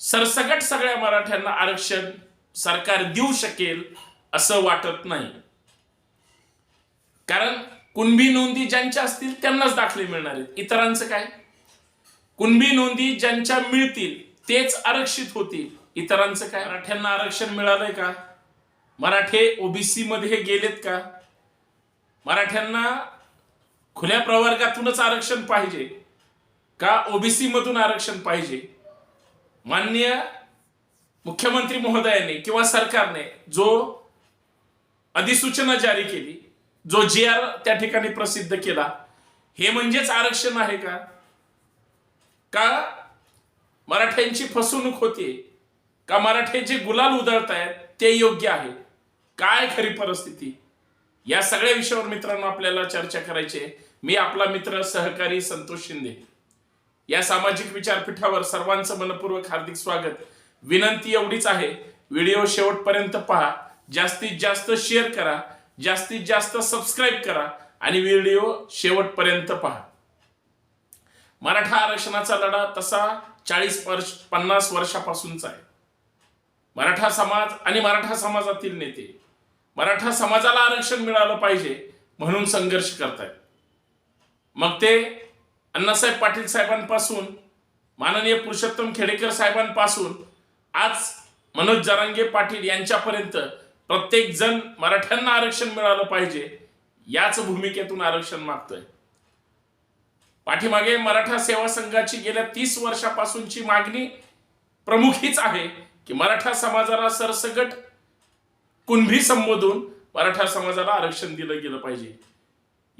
सरसकट सगळ्या मराठ्यांना आरक्षण सरकार देऊ शकेल असं वाटत नाही. कारण कुणबी नोंदी ज्यांच्या असतील त्यांनाच दाखले मिळणार आहेत. इतरांचं काय? कुणबी नोंदी ज्यांच्या मिळतील तेच आरक्षित होतील. इतरांचं काय? मराठ्यांना आरक्षण मिळालंय का? मराठे ओबीसी मध्ये गेलेत का? मराठ्यांना खुल्या प्रवर्गातूनच आरक्षण पाहिजे का ओबीसी मधून आरक्षण पाहिजे? माननीय मुख्यमंत्री महोदयाने किंवा सरकारने जो अधिसूचना जारी केली जो जी आर त्या ठिकाणी प्रसिद्ध केला हे म्हणजेच आरक्षण आहे का? का मराठ्यांची फसवणूक होते? का मराठे जे गुलाल उधळतायत? ते योग्य आहे. काय खरी परिस्थिती? या सगळ्या विषयावर मित्रांनो आपल्याला चर्चा करायची आहे. मी आपला मित्र सहकारी संतोष शिंदे. या सामाजिक विचारपीठावर सर्वांचं मनपूर्वक हार्दिक स्वागत. विनंती एवढीच आहे व्हिडिओ शेवटपर्यंत पहा. जास्तीत जास्त शेअर करा जास्तीत जास्त सबस्क्राईब करा आणि व्हिडिओ शेवटपर्यंत पहा. मराठा आरक्षणाचा लढा तसा चाळीस वर्ष पन्नास वर्षापासूनचा आहे. मराठा समाज आणि मराठा समाजातील नेते मराठा समाजाला आरक्षण मिळालं पाहिजे म्हणून संघर्ष करतायत. मग ते अण्णासाहेब पाटील साहेबांपासून माननीय पुरुषोत्तम खेडेकर साहेबांपासून आज मनोज जरांगे पाटील यांच्यापर्यंत प्रत्येक जण मराठ्यांना आरक्षण मिळालं पाहिजे याच भूमिकेतून आरक्षण मागतोय. पाठीमागे मराठा सेवा संघाची गेल्या तीस वर्षापासूनची मागणी प्रमुख हीच आहे की मराठा समाजाला सरसगट कुणभी संबोधून मराठा समाजाला आरक्षण दिलं गेलं पाहिजे.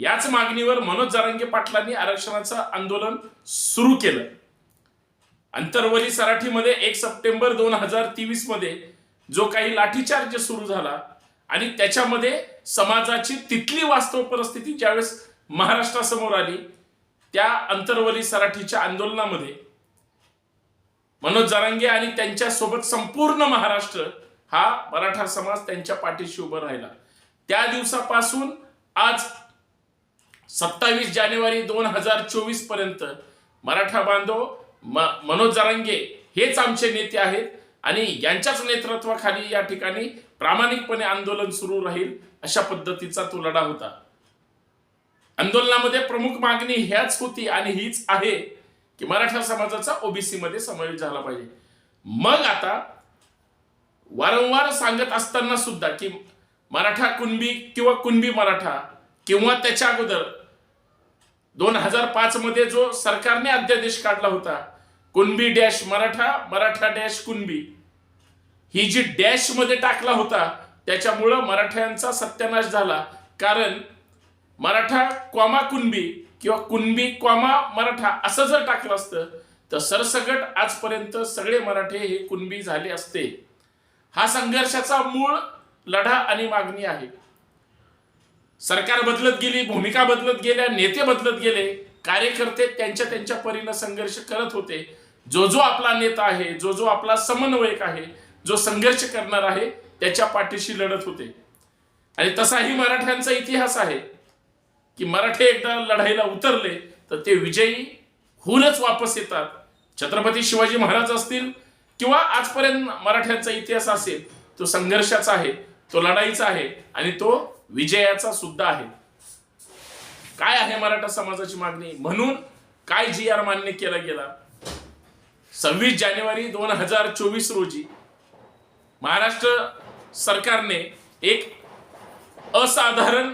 याच मागणीवर मनोज जारंगे पाटलांनी आरक्षणाचं आंदोलन सुरू केलं. अंतरवली सराठीमध्ये एक सप्टेंबर दोन हजार तेवीसमध्ये जो काही लाठीचार्ज सुरू झाला आणि त्याच्यामध्ये समाजाची तिथली वास्तव परिस्थिती ज्यावेळेस महाराष्ट्रासमोर आली त्या अंतरवली सराठीच्या आंदोलनामध्ये मनोज जारांगे आणि त्यांच्यासोबत संपूर्ण महाराष्ट्र हा मराठा समाज त्यांच्या पाठीशी उभा राहिला. त्या दिवसापासून आज सत्तावीस जानेवारी दोन हजार चोवीसपर्यंत मराठा बांधव म- मनोज जारांगे हेच आमचे नेते आहेत. आणि यांच्याच नेतृत्वाखाली या ठिकाणी प्रामाणिकपणे आंदोलन सुरू राहील अशा पद्धतीचा तो लढा होता. आंदोलनामध्ये प्रमुख मागणी ह्याच होती आणि हीच आहे की मराठा समाजाचा ओबीसी मध्ये समावेश झाला पाहिजे. मग आता वारंवार सांगत असताना सुद्धा की मराठा कुणबी किंवा कुणबी मराठा किंवा त्याच्या अगोदर दोन हजार पाच मध्ये जो सरकारने अध्यादेश काढला होता कुणबी डॅश मराठा मराठा डॅश कुणबी ही जी डॅशमध्ये टाकला होता त्याच्यामुळं मराठ्यांचा सत्यानाश झाला. कारण मराठा क्वामा कुणबी किंवा कुणबी क्वामा मराठा असं जर टाकलं असतं तर सरसगट आजपर्यंत सगळे मराठे हे कुणबी झाले असते. हा संघर्षाचा मूळ लढा आणि मागणी आहे. सरकार बदलत गेली भूमिका बदलत गेल्या नेते बदलत गेले कार्यकर्ते त्यांच्या त्यांच्या परीनं संघर्ष करत होते. जो जो आपला नेता आहे जो जो आपला समन्वयक आहे जो संघर्ष करणार आहे त्याच्या पाठीशी लढत होते. आणि तसाही मराठ्यांचा इतिहास आहे की मराठे एकदा लढाईला उतरले तर ते विजयी होऊनच वापस येतात. छत्रपती शिवाजी महाराज असतील किंवा आजपर्यंत मराठ्यांचा इतिहास असेल तो संघर्षाचा आहे तो लढाईचा आहे आणि तो विजयाचा सुद्धा आहे. काय आहे मराठा समाजाची मागणी? म्हणून काय जी आर मान्य केला गेला? सव्वीस जानेवारी दोन हजार चोवीस रोजी महाराष्ट्र सरकारने एक असाधारण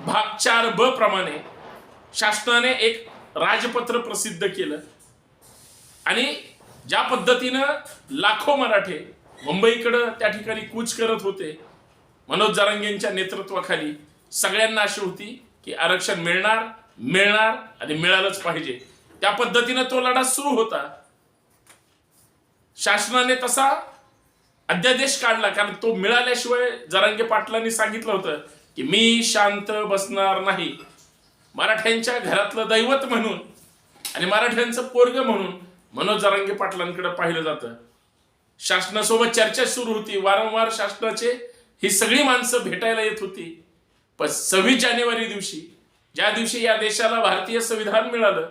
भाग चार ब प्रमाणे शासनाने एक राजपत्र प्रसिद्ध केलं. आणि ज्या पद्धतीनं लाखो मराठे मुंबईकडं त्या ठिकाणी कूच करत होते मनोज जारंगेंच्या नेतृत्वाखाली सगळ्यांना अशी होती की आरक्षण मिळणार मिळणार आणि मिळालंच पाहिजे. त्या पद्धतीनं तो लढा सुरू होता. शासनाने तसा अध्यादेश काढला कारण तो मिळाल्याशिवाय जरांगे पाटलांनी सांगितलं होतं की मी शांत बसणार नाही. मराठ्यांच्या घरातलं दैवत म्हणून आणि मराठ्यांचं पोरग म्हणून मनोज जरांगे पाटलांकडे पाहिलं जातं. शासनासोबत चर्चा सुरू होती. वारंवार शासनाचे ही सगळी माणसं भेटायला येत होती. पण सव्वीस जानेवारी दिवशी ज्या दिवशी या देशाला भारतीय संविधान मिळालं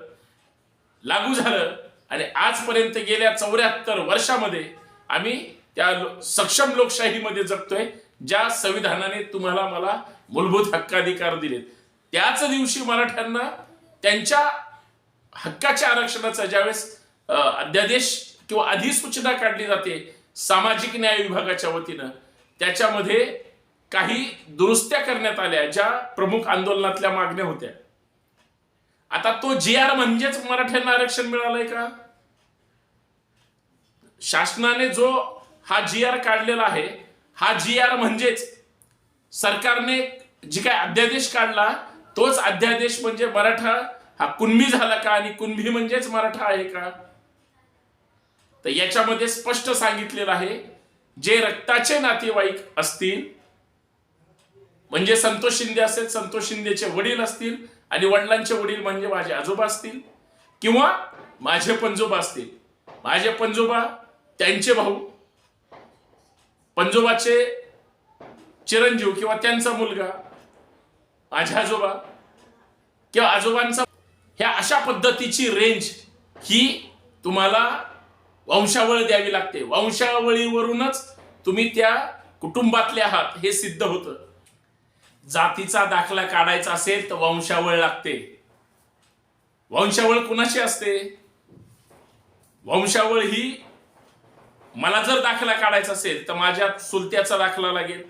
लागू झालं आणि आजपर्यंत गेल्या चौऱ्याहत्तर वर्षामध्ये आम्ही त्या सक्षम लोकशाहीमध्ये जगतोय ज्या संविधानाने तुम्हाला मला मूलभूत हक्काधिकार दिलेत. त्याच दिवशी मराठ्यांना त्यांच्या हक्काच्या आरक्षणाचा ज्यावेळेस अध्यादेश किंवा अधिसूचना काढली जाते सामाजिक न्याय विभागाच्या वतीनं त्याच्यामध्ये काही दुरुस्त्या करण्यात आल्या ज्या प्रमुख आंदोलनातल्या मागण्या होत्या. आता तो जी आर म्हणजेच मराठ्यांना आरक्षण मिळालंय का? शासनाने जो हा जी आर काढलेला आहे हा जी आर म्हणजेच सरकारने जी काय अध्यादेश काढला तोच अध्यादेश म्हणजे मराठा हा कुणबी झाला का आणि कुणबी म्हणजेच मराठा आहे का? तर याच्यामध्ये स्पष्ट सांगितलेलं आहे जे रक्ताचे नातेवाईक असतील म्हणजे संतोष शिंदे असेल संतोष शिंदेचे वडील असतील आणि वडिलांचे वडील म्हणजे माझे आजोबा असतील किंवा माझे पंजोबा असतील. माझे पंजोबा त्यांचे भाऊ पंजोबाचे चिरंजीव किंवा त्यांचा मुलगा माझे आजोबा किंवा आजोबांचा ह्या अशा पद्धतीची रेंज ही तुम्हाला वंशावळ द्यावी लागते. वंशावळीवरूनच तुम्ही त्या कुटुंबातले आहात हे सिद्ध होतं. जातीचा दाखला काढायचा असेल तर वंशावळ लागते. वंशावळ कुणाची असते? वंशावळ ही मला जर दाखला काढायचा असेल तर माझ्या चुलत्याचा दाखला लागेल.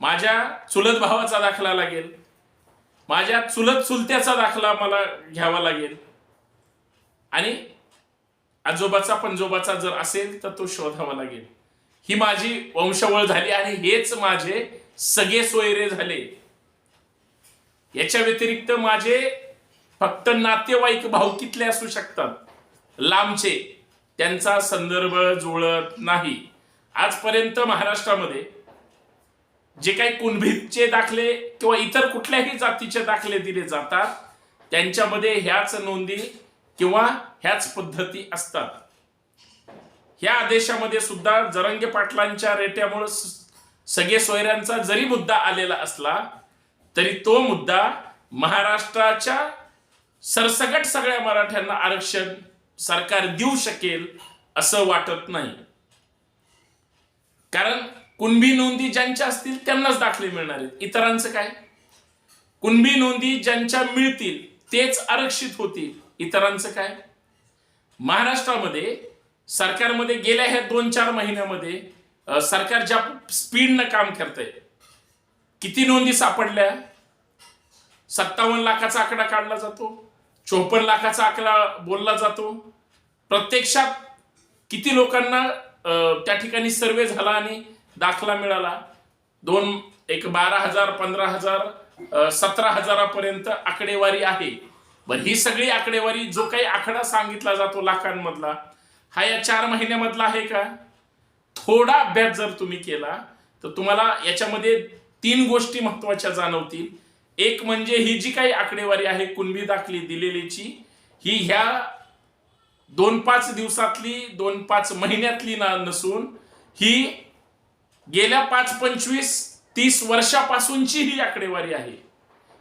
माझ्या चुलत भावाचा दाखला लागेल. माझ्या चुलत चुलत्याचा दाखला मला घ्यावा लागेल. आणि आजोबाचा पंजोबाचा जर असेल तर तो शोधावा लागेल. ही माझी वंशवळ झाली आणि हेच माझे सगळे सोयरे झाले. याच्या व्यतिरिक्त माझे फक्त नातेवाईक भावकीतले असू शकतात. लांबचे. त्यांचा संदर्भ जुळत नाही. आजपर्यंत महाराष्ट्रामध्ये जे काही कुणभीतचे दाखले किंवा इतर कुठल्याही जातीचे दाखले दिले जातात त्यांच्यामध्ये ह्याच नोंदी किंवा ह्याच पद्धती असतात. ह्या आदेशामध्ये सुद्धा जरंगे पाटलांच्या रेट्यामुळे सगळे सोयऱ्यांचा जरी मुद्दा आलेला असला तरी तो मुद्दा महाराष्ट्राच्या सरसकट सगळ्या मराठ्यांना आरक्षण सरकार देऊ शकेल असं वाटत नाही. कारण कुणबी नोंदी ज्यांच्या असतील त्यांनाच दाखले मिळणार आहेत. इतरांचं काय? कुणबी नोंदी ज्यांच्या मिळतील तेच आरक्षित होतील. इतरांचं काय? महाराष्ट्रामध्ये सरकारमध्ये गेल्या ह्या दोन चार महिन्यामध्ये सरकार ज्या स्पीडनं काम करतंय किती नोंदी सापडल्या? सत्तावन्न लाखाचा आकडा काढला जातो चोपन्न लाखाचा आकडा बोलला जातो. प्रत्यक्षात किती लोकांना त्या ठिकाणी सर्वे झाला आणि दाखला मिळाला? दोन एक बारा हजार पंधरा हजार सतरा हजारापर्यंत आकडेवारी आहे. बरं ही सगळी आकडेवारी जो काही आकडा सांगितला जातो लाखांमधला हा या चार महिन्यामधला आहे का? थोडा अभ्यास जर तुम्ही केला तर तुम्हाला याच्यामध्ये तीन गोष्टी महत्त्वाच्या जाणवतील. एक म्हणजे ही जी काही आकडेवारी आहे कुणबी दाखली दिलेलीची ही ह्या दोन पाच दिवसातली दोन पाच महिन्यातली ना नसून ही गेल्या पाच पंचवीस तीस वर्षापासूनची ही आकडेवारी आहे.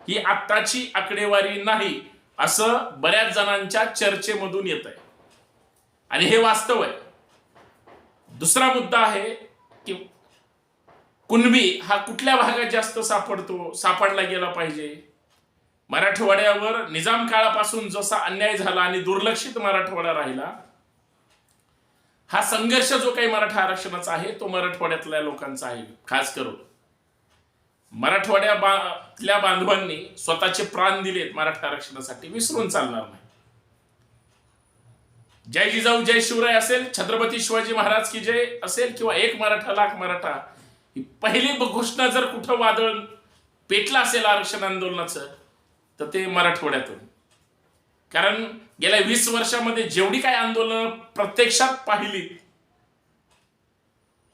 ही आत्ताची आकडेवारी नाही. असं बऱ्याच जणांच्या चर्चेमधून येत आहे आणि हे वास्तव आहे. दुसरा मुद्दा आहे की कुणबी हा कुठल्या भागात जास्त सापडतो सापडला गेला पाहिजे? मराठवाड्यावर निजाम काळापासून जसा अन्याय झाला आणि दुर्लक्षित मराठवाडा राहिला हा संघर्ष जो काही मराठा आरक्षणाचा आहे तो मराठवाड्यातल्या लोकांचा आहे खास करून. मराठवाड्या बातल्या बांधवांनी स्वतःचे प्राण दिलेत मराठा आरक्षणासाठी विसरून चालणार नाही. जय जिजाऊ जय शिवराय असेल छत्रपती शिवाजी महाराज की जय असेल किंवा एक मराठा लाख मराठा ही पहिली घोषणा जर कुठं वादळ पेटलं असेल आरक्षण आंदोलनाचं तर ते मराठवाड्यातून. कारण गेल्या वीस वर्षामध्ये जेवढी काय आंदोलनं प्रत्यक्षात पाहिली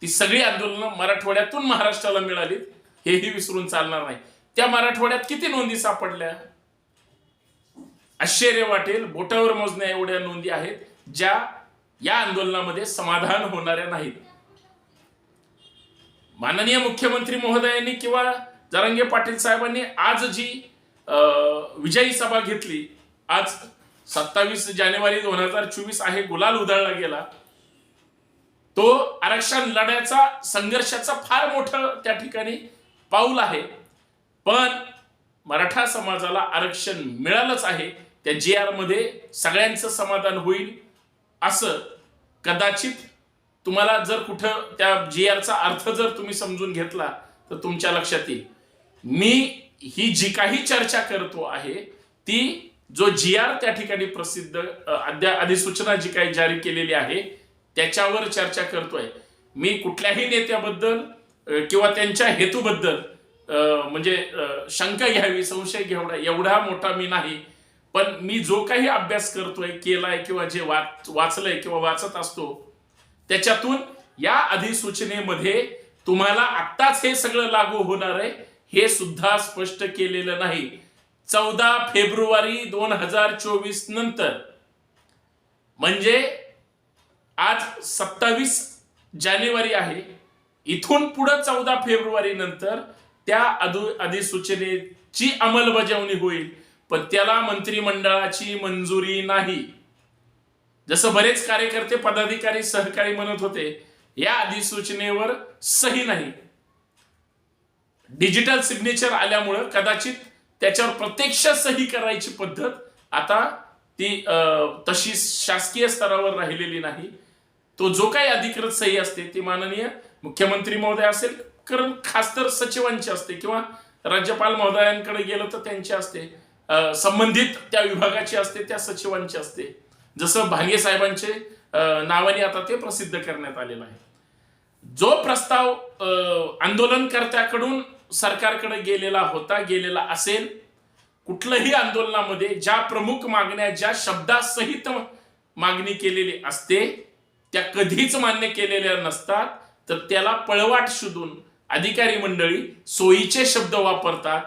ती सगळी आंदोलनं मराठवाड्यातून महाराष्ट्राला मिळाली हेही विसरून चालणार नाही. त्या मराठवाड्यात किती नोंदी सापडल्या? आश्चर्य वाटेल बोटावर मोजण्या एवढ्या नोंदी आहेत ज्या या आंदोलनामध्ये समाधान होणाऱ्या नाहीत. माननीय मुख्यमंत्री महोदयांनी किंवा जरांगे पाटील साहेबांनी आज जी अं, विजयी सभा घेतली आज सत्तावीस जानेवारी दोन हजार चोवीस आहे गुलाल उधळला गेला तो आरक्षण लढ्याचा संघर्षाचा फार मोठं त्या ठिकाणी पाऊल आहे. पण मराठा समाजाला आरक्षण मिळालंच आहे. त्या जी आरमध्ये सगळ्यांचं समाधान होईल असं कदाचित तुम्हाला जर कुठं त्या जी आरचा अर्थ जर तुम्ही समजून घेतला तर तुमच्या लक्षात येईल. मी ही जी काही चर्चा करतो आहे ती जो जी आर त्या ठिकाणी प्रसिद्ध अद्या अधिसूचना जी काही जारी केलेली आहे त्याच्यावर चर्चा करतोय. मी कुठल्याही नेत्याबद्दल किंवा त्यांच्या हेतूबद्दल म्हणजे शंका घ्यावी संशय घ्यावडा एवढा मोठा मी नाही. पण मी जो काही अभ्यास करतोय केलाय किंवा जे वाच वाचलंय किंवा वाचत असतो त्याच्यातून या अधिसूचनेमध्ये तुम्हाला आत्ताच हे सगळं लागू होणार आहे हे सुद्धा स्पष्ट केलेलं नाही. चौदा फेब्रुवारी दोन हजार चोवीस नंतर म्हणजे आज सत्तावीस जानेवारी आहे. इथून पुढे चौदा फेब्रुवारी नंतर त्या अधु अधिसूचनेची अंमलबजावणी होईल. पण त्याला मंत्रिमंडळाची मंजुरी नाही. जसं बरेच कार्यकर्ते पदाधिकारी सहकारी म्हणत होते या अधिसूचनेवर सही नाही. डिजिटल सिग्नेचर आल्यामुळं कदाचित त्याच्यावर प्रत्यक्ष सही करायची पद्धत आता ती अं, तशी शासकीय स्तरावर राहिलेली नाही. तो जो काही अधिकृत सही असते ती माननीय मुख्यमंत्री महोदय असेल कारण खास तर सचिवांची असते किंवा राज्यपाल महोदयांकडे गेलं तर त्यांची असते. संबंधित त्या विभागाची असते त्या सचिवांची असते. जसं भांगे साहेबांचे नावाने आता ते प्रसिद्ध करण्यात आलेलं आहे. जो प्रस्ताव आंदोलनकर्त्याकडून सरकारकडे गेलेला होता गेलेला असेल कुठलंही आंदोलनामध्ये ज्या प्रमुख मागण्या ज्या शब्दासहित मागणी केलेली असते त्या कधीच मान्य केलेल्या नसतात. तर त्याला पळवाट शोधून अधिकारी मंडळी सोयीचे शब्द वापरतात.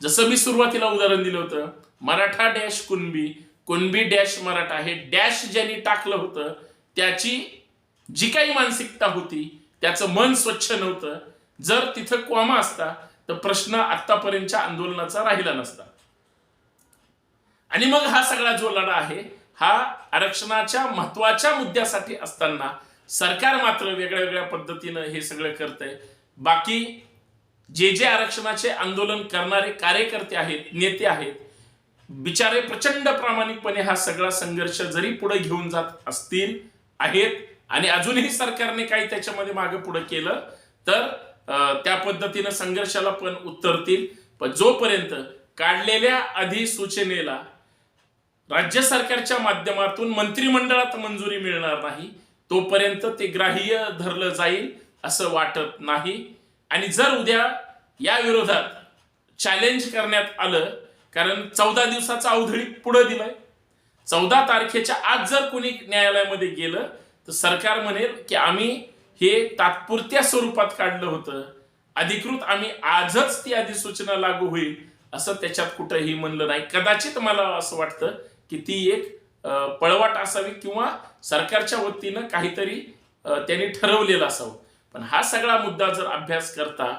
जसं मी सुरुवातीला उदाहरण दिलं होतं मराठा डॅश कुणबी कुणबी डॅश मराठा हे डॅश ज्यांनी टाकलं होतं त्याची जी काही मानसिकता होती त्याचं मन स्वच्छ नव्हतं. जर तिथं कॉमा असता तर प्रश्न आतापर्यंतच्या आंदोलनाचा राहिला नसता. आणि मग हा सगळा जो लढा आहे हा आरक्षणाच्या महत्त्वाच्या मुद्द्यासाठी असताना सरकार मात्र वेगळ्या वेगळ्या पद्धतीनं हे सगळं करतंय. बाकी जे जे आरक्षणाचे आंदोलन करणारे कार्यकर्ते आहेत नेते आहेत बिचारे प्रचंड प्रामाणिकपणे हा सगळा संघर्ष जरी पुढे घेऊन जात असतील आहेत आणि अजूनही सरकारने काही त्याच्यामध्ये मागे पुढे केलं तर त्या पद्धतीनं संघर्षाला पण उत्तरतील. पण जोपर्यंत काढलेल्या अधिसूचनेला राज्य सरकारच्या माध्यमातून मंत्रिमंडळात मंजुरी मिळणार नाही तोपर्यंत ते ग्राह्य धरलं जाईल असं वाटत नाही. आणि जर उद्या या विरोधात चॅलेंज करण्यात आलं कारण चौदा दिवसाचा अवधळी पुढे दिलाय. चौदा तारखेच्या आज जर कोणी न्यायालयामध्ये गेलं तर सरकार म्हणेल की आम्ही हे तात्पुरत्या स्वरूपात काढलं होतं. अधिकृत आम्ही आजच ती अधिसूचना लागू होईल असं त्याच्यात कुठंही म्हणलं नाही. कदाचित मला असं वाटतं की ती एक पळवाट असावी किंवा सरकारच्या वतीनं काहीतरी त्यांनी ठरवलेलं असावं. पण हा सगळा मुद्दा जर अभ्यास करता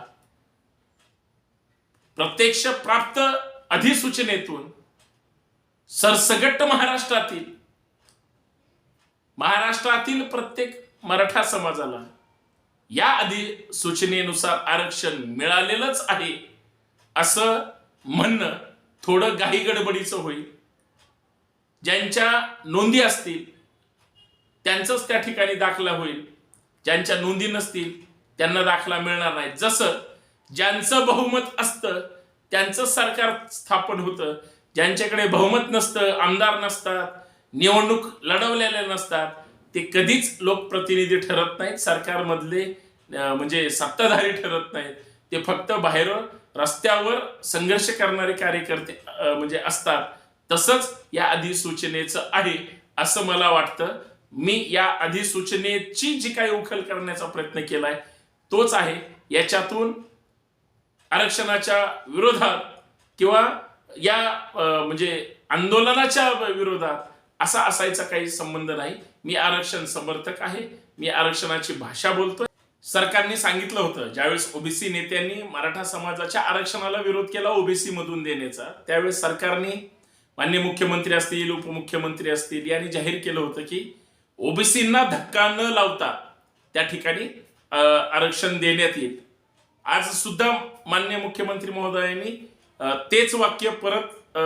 प्रत्यक्ष प्राप्त अधिसूचनेतून सरसगट महाराष्ट्रातील महाराष्ट्रातील प्रत्येक मराठा समाजाला या अधिसूचनेनुसार आरक्षण मिळालेलंच आहे असं म्हणणं थोडं घाई गडबडीचं होईल. ज्यांच्या नोंदी असतील त्यांचंच त्या ठिकाणी दाखला होईल. ज्यांच्या नोंदी नसतील त्यांना दाखला मिळणार नाही. जसं ज्यांचं बहुमत असतं त्यांचं सरकार स्थापन होतं. ज्यांच्याकडे बहुमत नसतं आमदार नसतात निवडणूक लढवलेल्या नसतात ते कधीच लोकप्रतिनिधी ठरत नाहीत. सरकारमधले म्हणजे सत्ताधारी ठरत नाहीत. ते फक्त बाहेर रस्त्यावर संघर्ष करणारे कार्यकर्ते म्हणजे असतात. तसंच या अधिसूचनेचं आहे असं मला वाटतं. मी या अधिसूचनेची जी काही उखल करण्याचा प्रयत्न केलाय तोच आहे. याच्यातून आरक्षणाच्या विरोधात किंवा या म्हणजे आंदोलनाच्या विरोधात असा असायचा काही संबंध नाही. मी आरक्षण समर्थक आहे. मी आरक्षणाची भाषा बोलतोय. सरकारने सांगितलं होतं ज्यावेळेस ओबीसी नेत्यांनी मराठा समाजाच्या आरक्षणाला विरोध केला ओबीसी मधून देण्याचा त्यावेळेस सरकारने मान्य मुख्यमंत्री असतील उपमुख्यमंत्री असतील यांनी जाहीर केलं होतं की ओबीसींना धक्का न लावता त्या ठिकाणी आरक्षण देण्यात येईल. आज सुद्धा मान्य मुख्यमंत्री महोदयांनी तेच वाक्य परत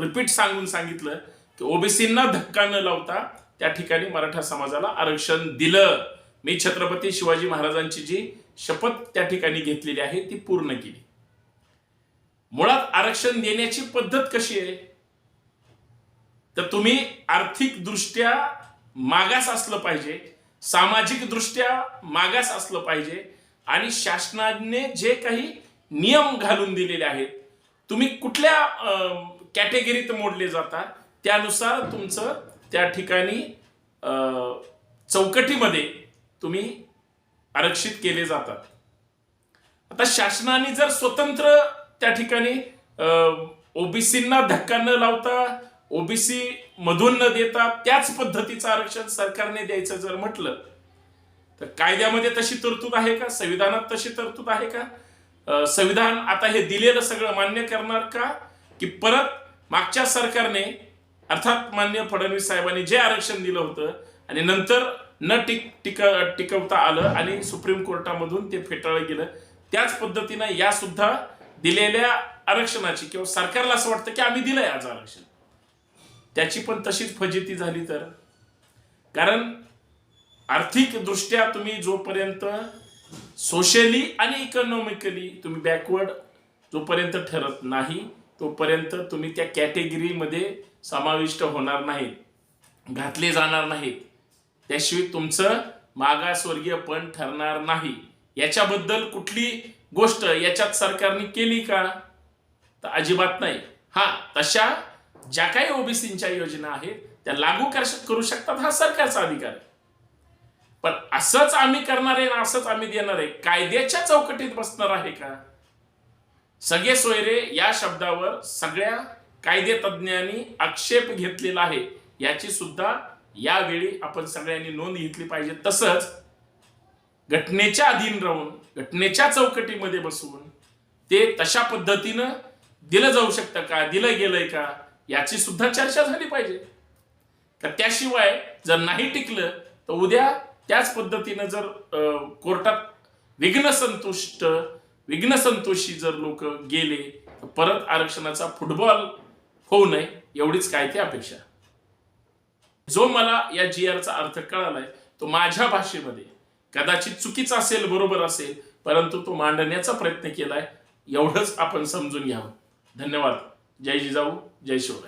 रिपीट सांगून सांगितलं की ओबीसींना धक्का न लावता त्या ठिकाणी मराठा समाजाला आरक्षण दिलं. मी छत्रपती शिवाजी महाराजांची जी शपथ त्या ठिकाणी घेतलेली आहे ती पूर्ण केली. मुळात आरक्षण देण्याची पद्धत कशी आहे? तर तुम्ही आर्थिक दृष्ट्या मागास असलं पाहिजे सामाजिक दृष्ट्या मागास असलं पाहिजे आणि शासनाने जे काही नियम घालून दिलेले आहेत तुम्ही कुठल्या कॅटेगरीत मोडले जाता त्यानुसार तुमचं त्या ठिकाणी अं, चौकटीमध्ये तुम्ही आरक्षित केले जातात. आता शासनाने जर स्वतंत्र त्या ठिकाणी ओबीसींना धक्का न लावता ओबीसी मधून न देता त्याच पद्धतीचं आरक्षण सरकारने द्यायचं जर म्हटलं तर कायद्यामध्ये तशी तरतूद आहे का? संविधानात तशी तरतूद आहे का? संविधान आता हे दिलेलं सगळं मान्य करणार का? की परत मागच्या सरकारने अर्थात मान्य फडणवीस साहेबांनी जे आरक्षण दिलं होतं आणि नंतर न टिक टिक टिकवता आलं आणि सुप्रीम कोर्टामधून ते फेटाळलं गेलं त्याच पद्धतीनं या सुद्धा दिलेल्या आरक्षणाची किंवा सरकारला असं वाटतं की आम्ही दिलंय आज आरक्षण. त्याची पण तशीच फजिती झाली तर. कारण आर्थिक दृष्ट्या तुम्ही जोपर्यंत सोशली आणि इकॉनॉमिकली तुम्ही बॅकवर्ड जोपर्यंत ठरत नाही तोपर्यंत तुम्ही त्या कॅटेगरीमध्ये समाविष्ट होणार नाहीत घातले जाणार नाहीत. त्याशिवाय तुमचं मागासवर्गीय पण ठरणार नाही. याच्याबद्दल कुठली गोष्ट याच्यात सरकारने केली का? तर अजिबात नाही. हा तशा ज्या काही ओबीसींच्या योजना आहेत त्या लागू करू शकतात हा सरकारचा अधिकार आहे. पण असंच आम्ही करणार आहे ना असंच आम्ही देणार आहे कायद्याच्या चौकटीत बसणार आहे का? सगळे सोयरे या शब्दावर सगळ्या कायदे तज्ज्ञांनी आक्षेप घेतलेला आहे. याची सुद्धा यावेळी आपण सगळ्यांनी नोंद घेतली पाहिजे. तसंच घटनेच्या अधीन राहून घटनेच्या चौकटीमध्ये बसून ते तशा पद्धतीनं दिलं जाऊ शकतं का? दिलं गेलंय का? याची सुद्धा चर्चा झाली पाहिजे. तर त्याशिवाय जर नाही टिकलं तर उद्या त्याच पद्धतीनं जर कोर्टात विघ्न संतुष्ट विघ्न संतोषी जर लोक गेले तर परत आरक्षणाचा फुटबॉल होऊ नये एवढीच काय ती अपेक्षा. जो मला या जी आरचा अर्थ कळालाय तो माझ्या भाषेमध्ये कदाचित चुकीचा असेल बरोबर असेल परंतु तो मांडण्याचा प्रयत्न केलाय एवढंच आपण समजून घ्यावं. धन्यवाद. जय जिजाऊ. जय शिवराय